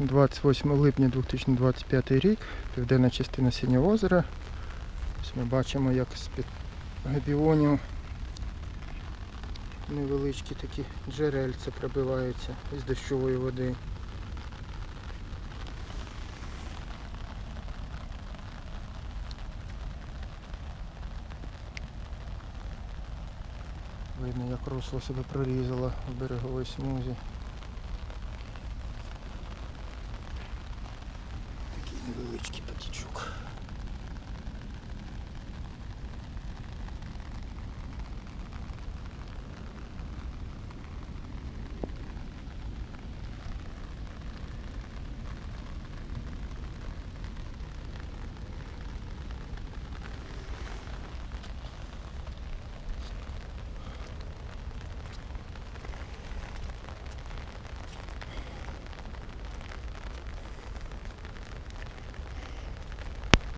28 липня 2025 рік, південна частина Синього озера. Ось ми бачимо, як з-під габіонів невеличкі такі джерельця пробиваються із дощової води. Видно, як русло себе прорізало в береговій смузі. Switch qui.